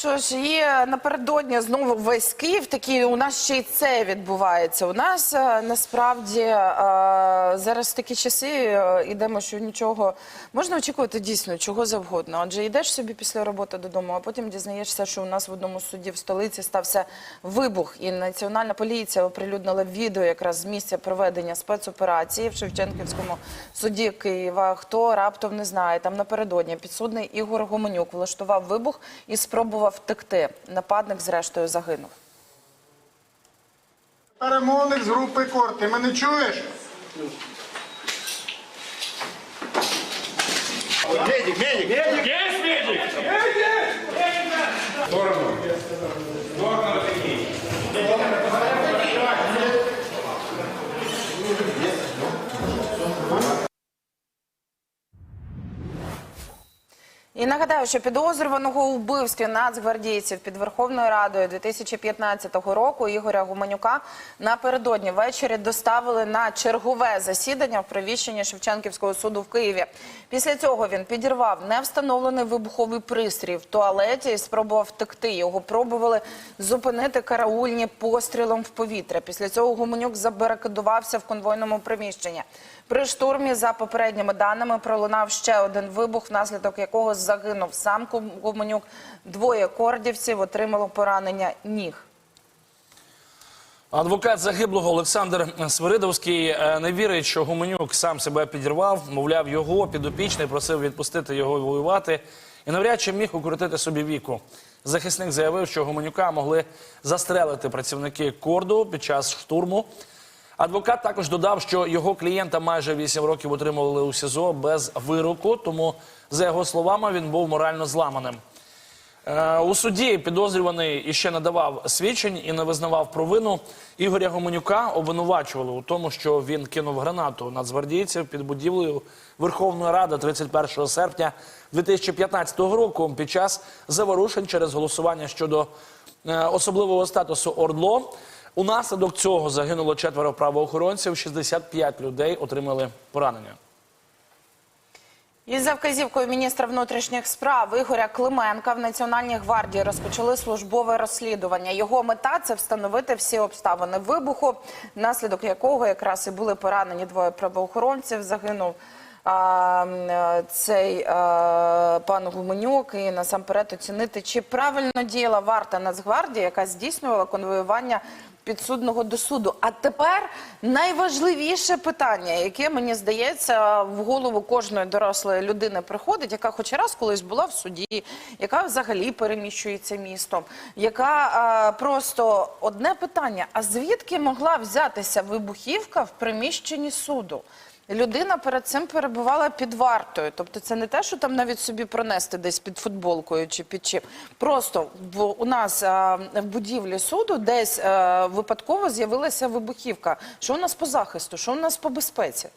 Що ж, є напередодні знову весь Київ. Такий у нас ще й це відбувається. У нас е, насправді е, зараз такі часи е, йдемо, що нічого можна очікувати дійсно чого завгодно. Адже йдеш собі після роботи додому, а потім дізнаєшся, що у нас в одному суді в столиці стався вибух, і національна поліція оприлюднила відео якраз з місця проведення спецоперації в Шевченківському суді Києва. Хто раптом не знає, там напередодні підсудний Ігор Гуменюк влаштував вибух і спробував втекти. Нападник, зрештою, загинув. Перемовник з групи Кор. Ти мене чуєш? Медик, медик. Медик? І нагадаю, що підозрюваного у вбивстві нацгвардійців під Верховною Радою 2015 року Ігоря Гуменюка напередодні ввечері доставили на чергове засідання в приміщенні Шевченківського суду в Києві. Після цього він підірвав невстановлений вибуховий пристрій в туалеті і спробував втекти. Його пробували зупинити караульні пострілом в повітря. Після цього Гуменюк забарикадувався в конвойному приміщенні. При штурмі, за попередніми даними, пролунав ще один вибух, внаслідок якого загинув сам Гуменюк. Двоє кордівців отримало поранення ніг. Адвокат загиблого Олександр Свиридовський е, не вірить, що Гуменюк сам себе підірвав. Мовляв, його підопічний просив відпустити його воювати і навряд чи міг укоротити собі віку. Захисник заявив, що Гуменюка могли застрелити працівники корду під час штурму. Адвокат також додав, що його клієнта майже 8 років отримували у СІЗО без вироку, тому, за його словами, він був морально зламаним. Е, У суді підозрюваний іще не давав свідчень і не визнавав провину. Ігоря Гуменюка обвинувачували у тому, що він кинув гранату нацгвардійців під будівлею Верховної Ради 31 серпня 2015 року під час заворушень через голосування щодо е, особливого статусу ОРДЛО. Унаслідок цього загинуло четверо правоохоронців, 65 людей отримали поранення. І за вказівкою міністра внутрішніх справ Ігоря Клименка в Національній гвардії розпочали службове розслідування. Його мета це встановити всі обставини вибуху, внаслідок якого якраз і були поранені двоє правоохоронців. Загинув а, цей а, пан Гуменюк і насамперед оцінити, чи правильно діяла варта Нацгвардії, яка здійснювала конвоювання підсудного до суду. А тепер найважливіше питання, яке мені здається в голову кожної дорослої людини приходить, яка хоч раз колись була в суді, яка взагалі переміщується містом, яка а, просто одне питання: а звідки могла взятися вибухівка в приміщенні суду? Людина перед цим перебувала під вартою. Тобто це не те, що там навіть собі пронести десь під футболкою чи під чим. Просто в, у нас в будівлі суду десь випадково з'явилася вибухівка. Що у нас по захисту, що у нас по безпеці?